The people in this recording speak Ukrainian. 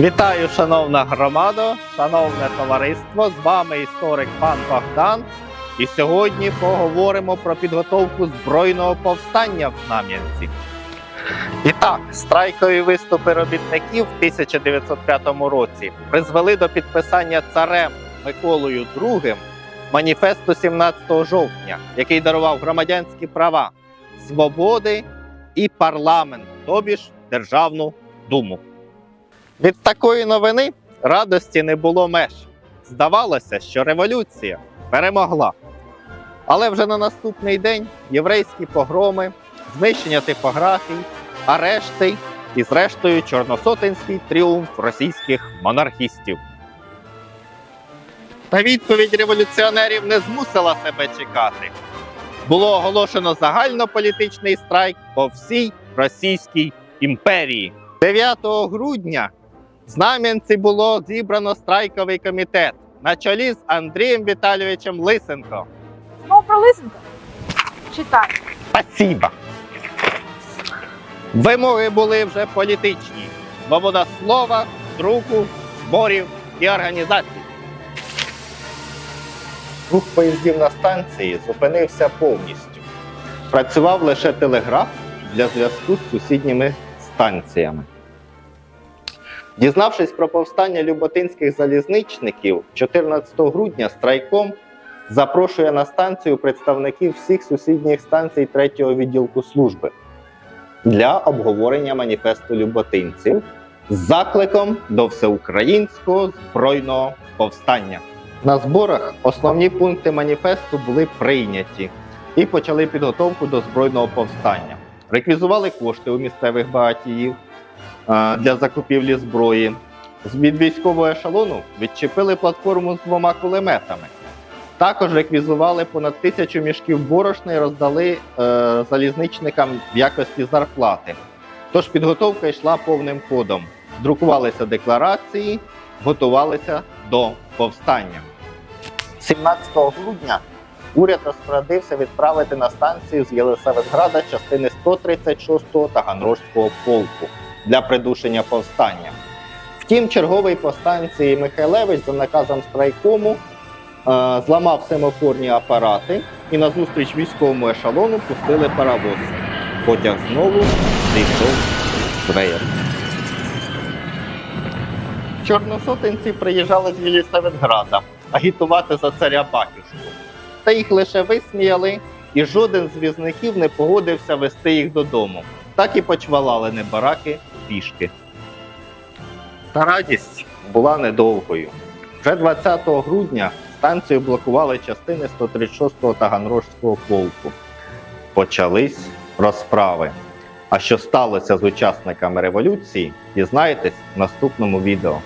Вітаю, шановна громада, шановне товариство. З вами історик пан Богдан. І сьогодні поговоримо про підготовку збройного повстання в Знам'янці. І так, страйкові виступи робітників в 1905 році призвели до підписання царем Миколою II маніфесту 17 жовтня, який дарував громадянські права, свободи і парламент, тобі ж Державну думу. Від такої новини радості не було меж. Здавалося, що революція перемогла. Але вже на наступний день єврейські погроми, знищення типографій, арешти і, зрештою, чорносотенський тріумф російських монархістів. Та відповідь революціонерів не змусила себе чекати. Було оголошено загальнополітичний страйк по всій Російській імперії. 9 грудня Знам'янці було зібрано страйковий комітет на чолі з Андрієм Віталійовичем Лисенко. Знову про Лисенка? Читай. Спасибо. Вимоги були вже політичні. Свобода слова, друку, зборів і організацій. Рух поїздів на станції зупинився повністю. Працював лише телеграф для зв'язку з сусідніми станціями. Дізнавшись про повстання люботинських залізничників, 14 грудня страйком запрошує на станцію представників всіх сусідніх станцій третього відділку служби для обговорення маніфесту люботинців з закликом до всеукраїнського збройного повстання. На зборах основні пункти маніфесту були прийняті і почали підготовку до збройного повстання. Реквізували кошти у місцевих багатіїв для закупівлі зброї. Від військового ешелону відчепили платформу з двома кулеметами. Також реквізували понад тисячу мішків борошна і роздали е, залізничникам в якості зарплати. Тож підготовка йшла повним ходом. Друкувалися декларації, готувалися до повстання. 17 грудня уряд розпорядився відправити на станцію з Єлисаветграда частини 136-го Таганрозького полку для придушення повстання. Втім, черговий по станції Михайлевич за наказом страйкому е, зламав семафорні апарати і назустріч військовому ешелону пустили паровоз. Потяг знову зійшов з реєр. Чорносотенці приїжджали з Єлісаветграда агітувати за царя батюшку. Та їх лише висміяли, і жоден з візників не погодився вести їх додому. Так і почвалали не бараки пішки. Та радість була недовгою. Вже 20 грудня станцію блокували частини 136-го Таганрожського полку. Почались розправи. А що сталося з учасниками революції, дізнаєтесь в наступному відео.